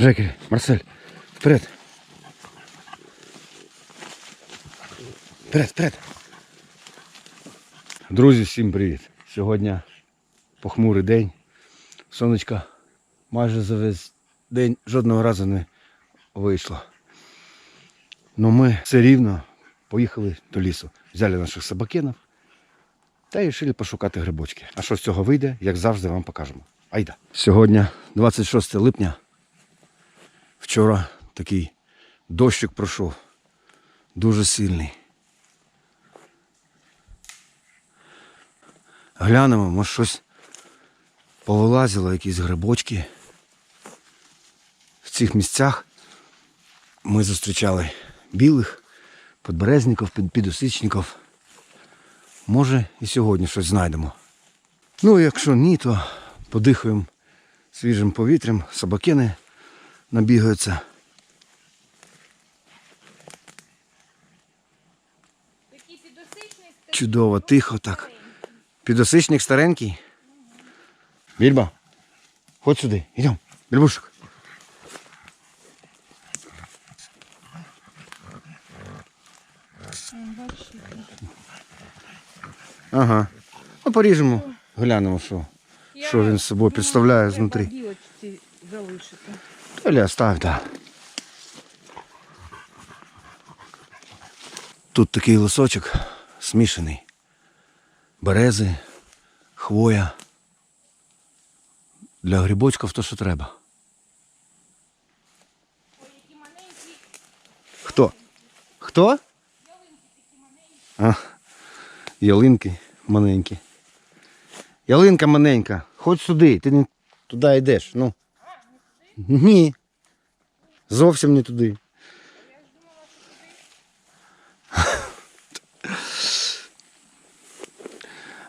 Жекері, Марсель, вперед. Вперед, вперед. Друзі, всім привіт. Сьогодні похмурий день. Сонечка майже за весь день жодного разу не вийшло. Ну ми все рівно поїхали до лісу. Взяли наших собакенів та вирішили пошукати грибочки. А що з цього вийде, як завжди, вам покажемо. Айда. Сьогодні 26 липня. Вчора такий дощик пройшов. Дуже сильний. Глянемо, може щось повилазило, якісь грибочки. В цих місцях ми зустрічали білих, подберезників, під- підосичників. Може і сьогодні щось знайдемо. Ну, якщо ні, то подихаємо свіжим повітрям, собакени набігаються. Чудово, тихо так. Підосичник старенький. Більба, ходь сюди, йдемо. Більбушик. Ага. Ну, поріжемо, глянемо, що, що він з собою представляє знутрі. Или оставь, да. Тут такий лисочок смішаний. Берези, хвоя. Для грибочків то, що треба. Хто? Хто? А, ялинки маленькі. Ялинка маленька. Ходь сюди, ти не туди йдеш. Ну. Ні. Зовсім не туди.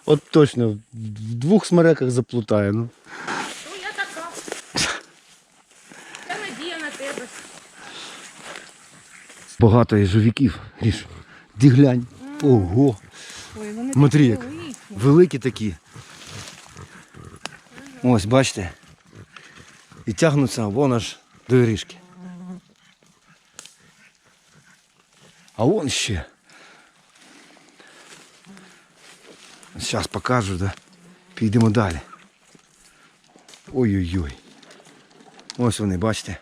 От точно, в двох смереках заплутає. Ну. Ну я така. Та надія на тебе. Багато є жовіків. Ріш. Ді глянь. Ого. Ой, вони Смотри, як великі. великі такі. Ось, бачите. І тягнуться вон аж до ріжки. А вон ще. Зараз покажу, да? Підемо далі. Ой-ой-ой. Ось вони, бачите.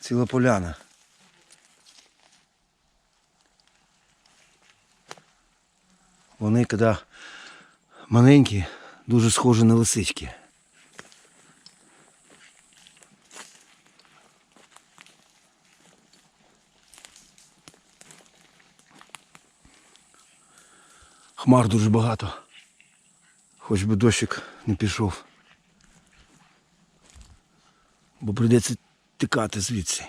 Ціла поляна. Вони, коли маленькі, дуже схожі на лисички. Хмар дуже багато. Хоч би дощик не пішов. Бо прийдеться тікати звідси.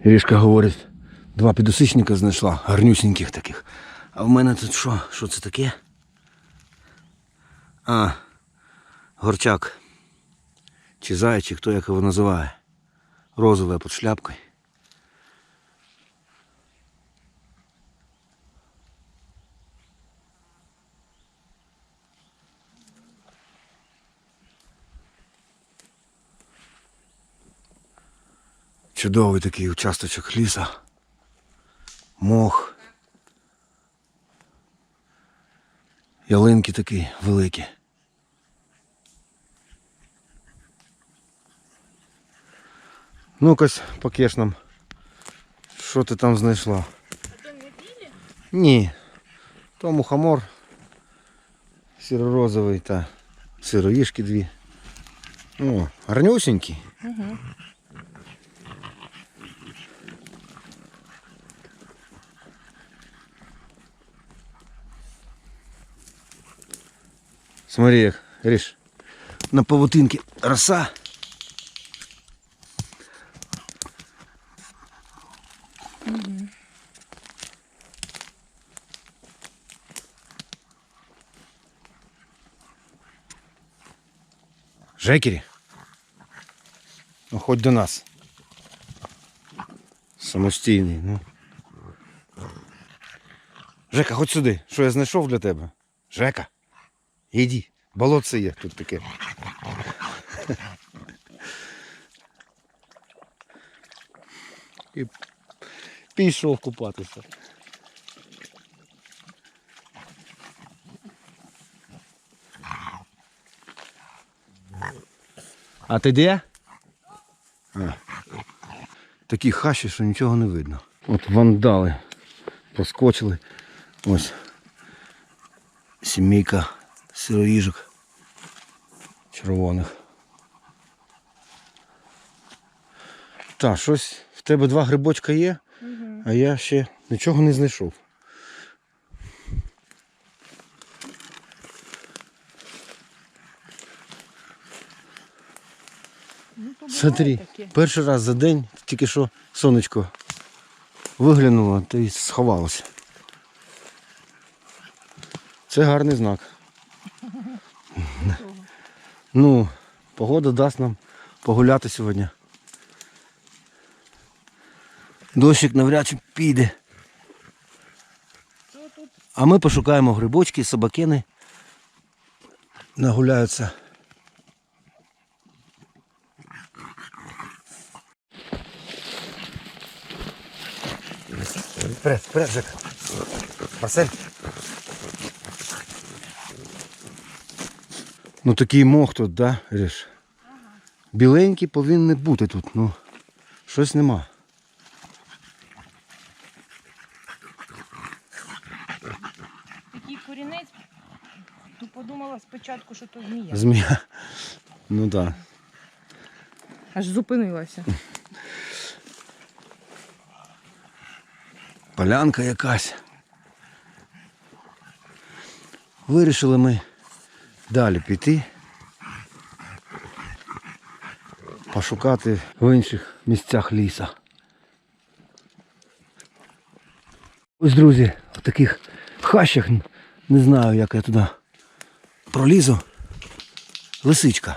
Рішка говорить, два підосичника знайшла, гарнюсіньких таких. А в мене тут що? Що це таке? А, горчак. Чи зайчик, хто як його називає. Розове під шляпкою. Чудовий такий участочок ліса. Мох. Ялинки такі великі. Ну-кась, покеш нам. Що ти там знайшла? Ні. То мухомор сіро-розовий та сироїшки дві. О, гарнюсенькі. Угу. Смотри, як, Ріш, на павутинці роса. Жекері. Ну, хоч до нас. Самостійний, ну. Жека, хоч сюди. Що я знайшов для тебе? Жека, іди. Болотце є тут таке. І пішов купатися. А ти де? А. Такі хащі, що нічого не видно. От вандали проскочили. Ось сімейка сироїжок червоних. Так, щось в тебе два грибочка є, а я ще нічого не знайшов. Ну, Смотри, перший раз за день тільки що сонечко виглянуло та й сховалося. Це гарний знак. Ну, погода дасть нам погуляти сьогодні. Дощик навряд чи піде. А ми пошукаємо грибочки, собакени. Нагуляються. Вперед, вперед, Жек. Марсель. Ну такий мох тут, да, Ріш? Біленький повинен бути тут, ну щось нема. Такий корінець. То подумала спочатку, що то змія. Змія. Ну так. Да. Аж зупинилася. Полянка якась. Вирішили ми далі піти. Пошукати в інших місцях ліса. Ось, друзі, в таких хащах не знаю, як я туди пролізу. Лисичка.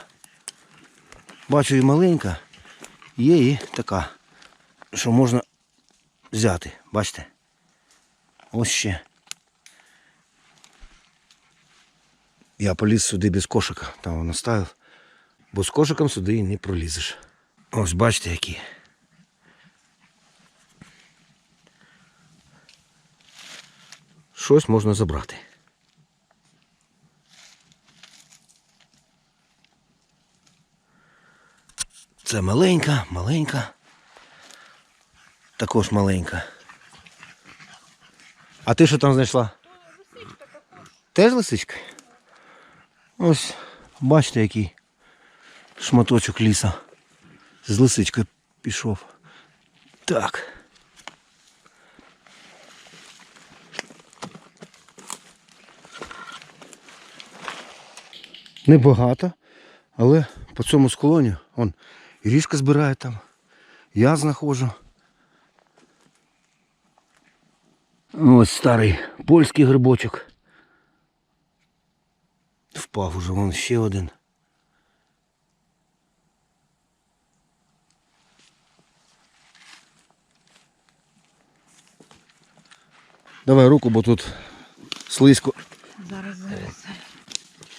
Бачу і маленька, є і така, що можна взяти. Бачите? Ось ще. Я поліз сюди без кошика, там воно ставив. Бо з кошиком сюди і не пролізеш. Ось бачите які. Щось можна забрати. Це маленька, маленька. Також маленька. А ти що там знайшла? Теж лисичка? Ось, бачите, який шматочок ліса. З лисичкою пішов. Так. Небагато, але по цьому склоні, он, ріжка збирає там, я знаходжу. Ось старий польський грибочок. Впав уже вон ще один. Давай руку, бо тут слизько. Зараз, зараз.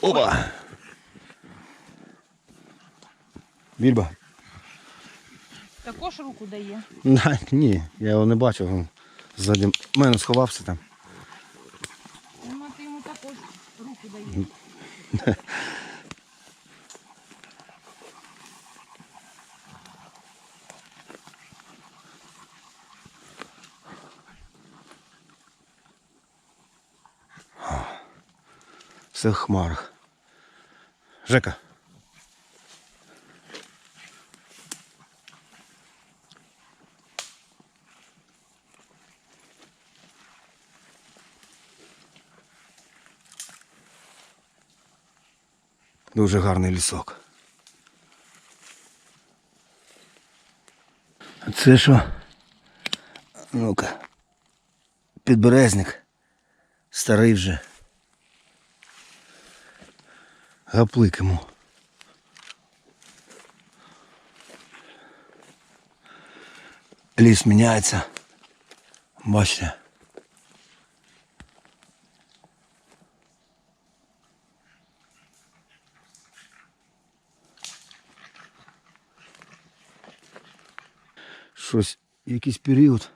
Опа! Більба. Також руку дає. Ні, я його не бачив. Він ззаді мене сховався там. Вона ти йому також руку дає. Все в хмарах. Жека. Дуже гарний лісок. Це що? Ну-ка. Підберезник. Старий вже. Гаплик йому. Ліс міняється. Бачите. Щось, якийсь період.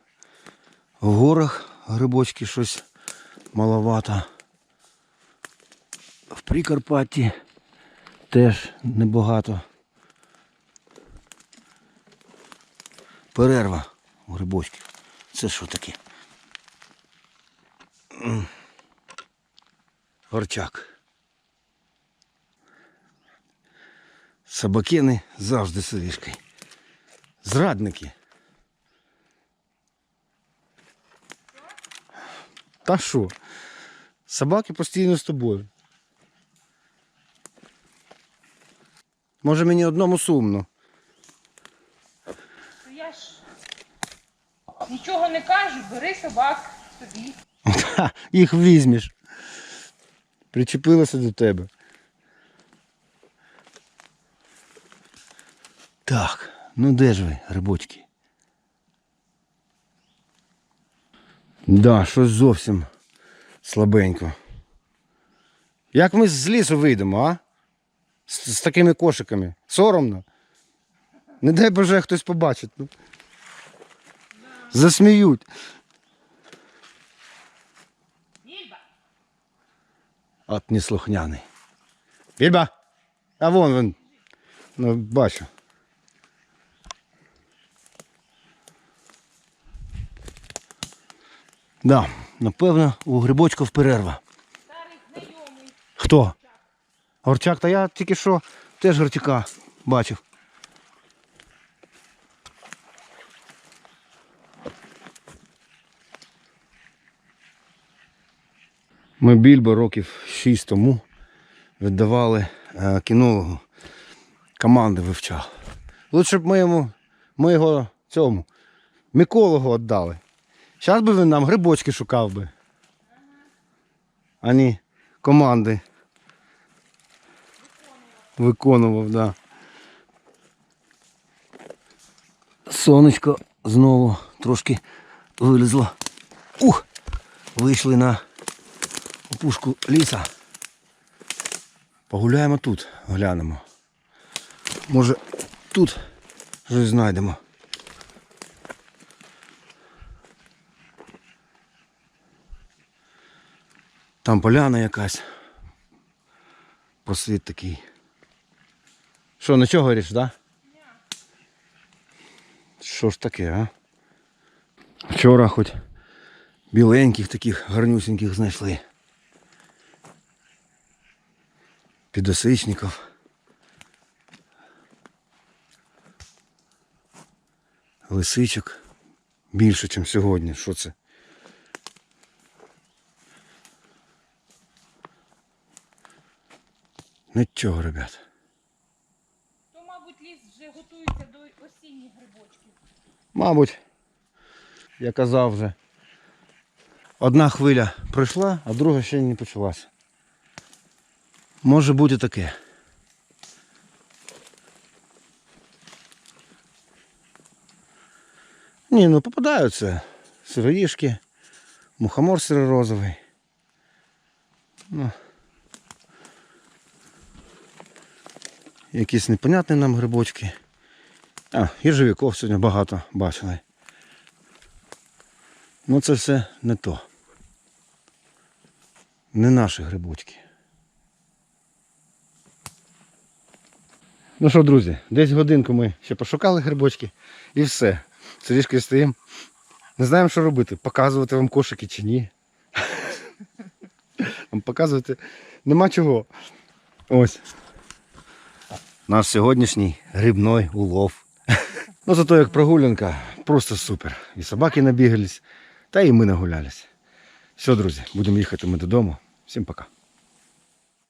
В горах грибочки щось маловато. В Прикарпатті теж небагато. Перерва у грибочків. Це що таке? Горчак. Собакени завжди сирішкою. Зрадники. Та що? Собаки постійно з тобою. Може мені одному сумно. Я ж нічого не кажу, бери собак собі. Їх візьмеш. Причепилася до тебе. Так, ну де ж ви, грибочки? Да, щось зовсім слабенько. Як ми з лісу вийдемо, а? З, з такими кошиками. Соромно. Не дай Боже, хтось побачить. Ну. Засміють. От неслухняний. Більба! А вон він. Ну, бачу. Да, напевно, у грибочків перерва. Хто? Горчак, та я тільки що теж горчака бачив. Ми більбо років 6 тому віддавали е, кінологу. Команди вивчав. Лучше б ми йому, ми його цьому мікологу віддали. Зараз би він нам грибочки шукав би. А не команди. Виконував, да. Сонечко знову трошки вилізло. Ух! Вийшли на опушку ліса. Погуляємо тут, глянемо. Може тут щось знайдемо. Там поляна якась. Просвіт такий. Що, нічого говориш, да? Що ж таке, а? Вчора хоч біленьких таких гарнюсіньких знайшли. Підосичників. Лисичок. Більше, ніж сьогодні. Що це? Нічого, ребят. То, мабуть, ліс вже готується до осінніх грибочків. Мабуть, я казав вже. Одна хвиля пройшла, а друга ще не почалася. Може бути таке. Ні, ну попадаються сироїшки, мухомор сиророзовий. Ну, Якісь непонятні нам грибочки. А, їжевиков сьогодні багато бачили. Ну це все не то. Не наші грибочки. Ну що, друзі, десь годинку ми ще пошукали грибочки і все. Сидішки стоїмо. Не знаємо, що робити. Показувати вам кошики чи ні. Показувати нема чого. Ось. Наш сьогоднішній грибний улов. Ну зато як прогулянка, просто супер. І собаки набігались, та і ми нагулялись. Все, друзі, будемо їхати ми додому. Всім пока.